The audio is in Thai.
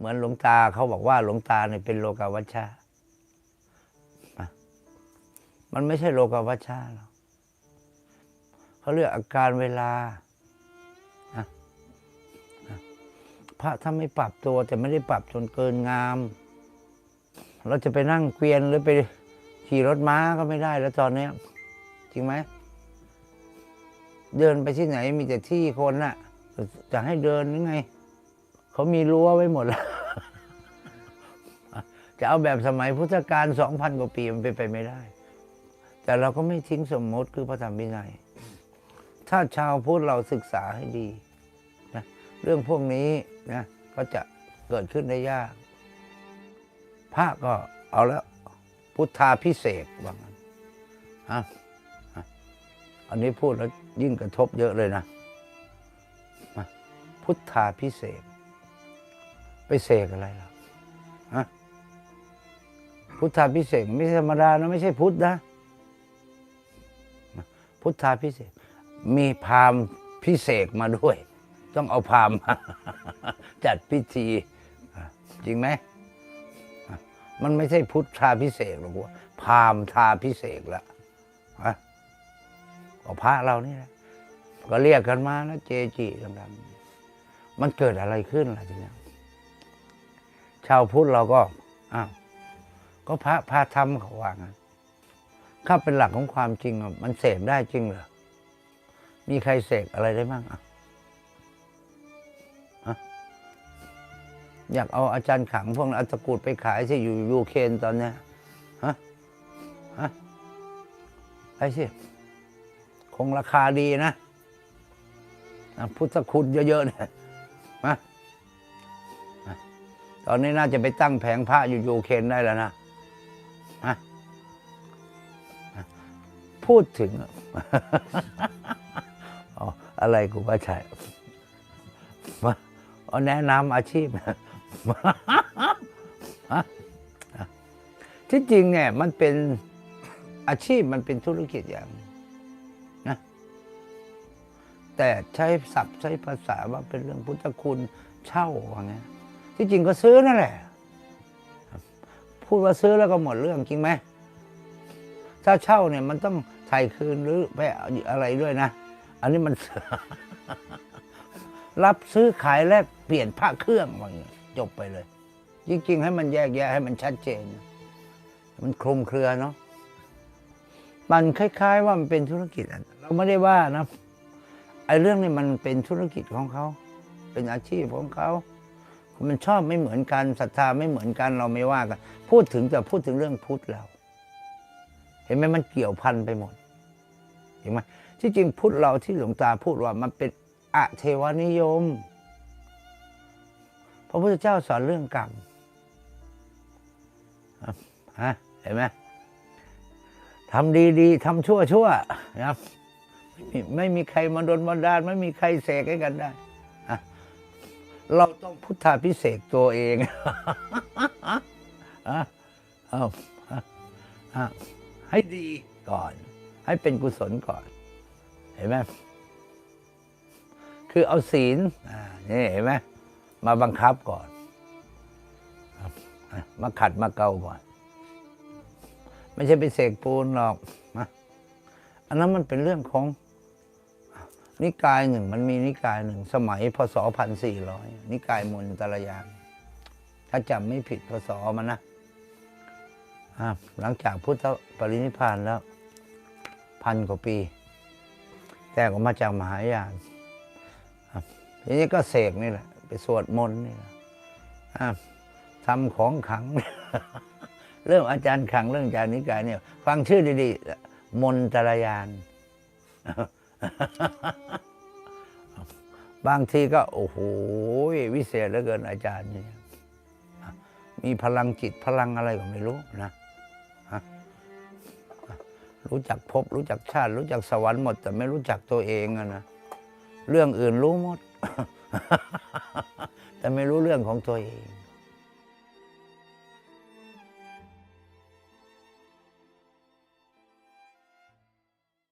เหมือนหลวงตาเขาบอกว่าหลวงตาเนี่ยเป็นโลกาวัชชา มันไม่ใช่โลกาวัชชาหรอกเขาเรียกอาการเวลา พระถ้าไม่ปรับตัวแต่ไม่ได้ปรับจนเกินงาม เราจะไปนั่งเกวียนหรือไปขี่รถม้าก็ไม่ได้แล้วตอนนี้จริงไหม เดินไปที่ไหนมีแต่ที่คนน่ะ จะให้เดินยังไง เขามีรั้วไว้หมดแล้ว จะเอาแบบสมัยพุทธกาลสองพันกว่าปีมันเป็นไปไม่ได้ แต่เราก็ไม่ทิ้งสมมติคือพระธรรมวินัย ถ้าชาวพุทธเราศึกษาให้ดีนะเรื่องพวกนี้นะก็จะเกิดขึ้นได้ยาก พระก็เอาแล้ว พุทธาพิเศษว่างั้นฮะอันนี้พูดแล้วยิ่งกระทบเยอะเลยนะ พุทธาพิเศษ ไปเสกอะไรล่ะฮะพุทธาพิเศษไม่ธรรมดานะไม่ใช่พุทธนะ พุทธาพิเศษ มีพามพิเศษกมาด้วย ต้องเอาพามมาจัดพิธีจริงไหมมันไม่ใช่พุทธาพิเศษหรอกว่าพามทาพิเศษกละฮะก็พระเรานี่แหละก็เรียกกันมาแล้วเจจิต่างๆมันเกิดอะไรขึ้นล่ะทีเนี้ ชาวพุทธเราก็อ้าวก็พระพาทำเขาว่างั้นข้าเป็นหลักของความจริงมันเสกได้จริงเหรอมีใครเสกอะไรได้บ้างอะอยากเอาอาจารย์ขังพวกนั้นตะกรุดไปขายที่อยู่ยูเคนตอนเนี้ยฮะฮะไปสิ คงราคาดีนะ พุทธคุณเยอะๆเนี่ยมา ตอนนี้น่าจะไปตั้งแผงพระอยู่ยูเครนได้แล้วนะฮะพูดถึงอ๋ออะไรกูว่าใช่มาเอาแนะนำอาชีพที่จริงเนี่ยมันเป็นอาชีพมันเป็นธุรกิจอย่างนะแต่ใช้ศัพท์ใช้ภาษาว่าเป็นเรื่องพุทธคุณเช่าว่าไง ที่จริงก็ซื้อนั่นแหละ พูดว่าซื้อแล้วก็หมดเรื่องจริงไหมถ้าเช่าเนี่ยมันต้องไถ่ายคืนหรือไปอะไรด้วยนะ อันนี้มัน รับซื้อขายแลกเปลี่ยนพระเครื่องอย่างเงี้ยจบไปเลย จริงๆ ให้มันแยกแยะให้มันชัดเจน มันคลุมเครือเนาะมันคล้าย ๆ ว่ามันเป็นธุรกิจเราไม่ได้ว่านะไอ้เรื่องนี้มันเป็นธุรกิจของเขา เป็นอาชีพของเขา มันชอบไม่เหมือนกันศรัทธาไม่เหมือนกันเราไม่ว่ากัน พูดถึงแต่พูดถึงเรื่องพุทธเราเห็นไหมมันเกี่ยวพันไปหมด เห็นไหมที่จริงพุทธเราที่หลวงตาพูดว่ามันเป็นอะเทวนิยม พระพุทธเจ้าสอนเรื่องกรรมฮะเห็นไหมทำดีดีทำชั่วชั่วนะครับไม่มีใครมาดนบันดาลไม่มีใครเสกให้กันได้ เราต้องพุทธาพิเศษตัวเองอะเอาให้ดีก่อน ให้เป็นกุศลก่อน เห็นไหมคือเอาศีลนี่เห็นไหมมาบังคับก่อน มาขัดมาเกาก่อน ไม่ใช่ไปเสกปูนหรอกนะอันนั้นมันเป็นเรื่องของ นิกายหนึ่งมันมีนิกายหนึ่ง สมัยพศพันสี่ร้อยนิกายมนตรยานถ้าจำไม่ผิดพศมันนะหลังจากพุทธปรินิพานแล้วพันกว่าปี แต่ก็มาจากมหายานทีนี้ก็เสกนี่แหละ ไปสวดมนต์นี่แหละทำของขัง เรื่องอาจารย์ขังเรื่องอาจารย์นิกายเนี่ย ฟังชื่อดีๆ มนตรยาน บางทีก็ โอ้โหวิเศษเหลือเกินอาจารย์เนี่ยมีพลังจิตพลังอะไรก็ไม่รู้นะรู้จักภพรู้จักชาติ รู้จักสวรรค์หมด แต่ไม่รู้จักตัวเองอะนะเรื่องอื่นรู้หมด แต่ไม่รู้เรื่องของตัวเอง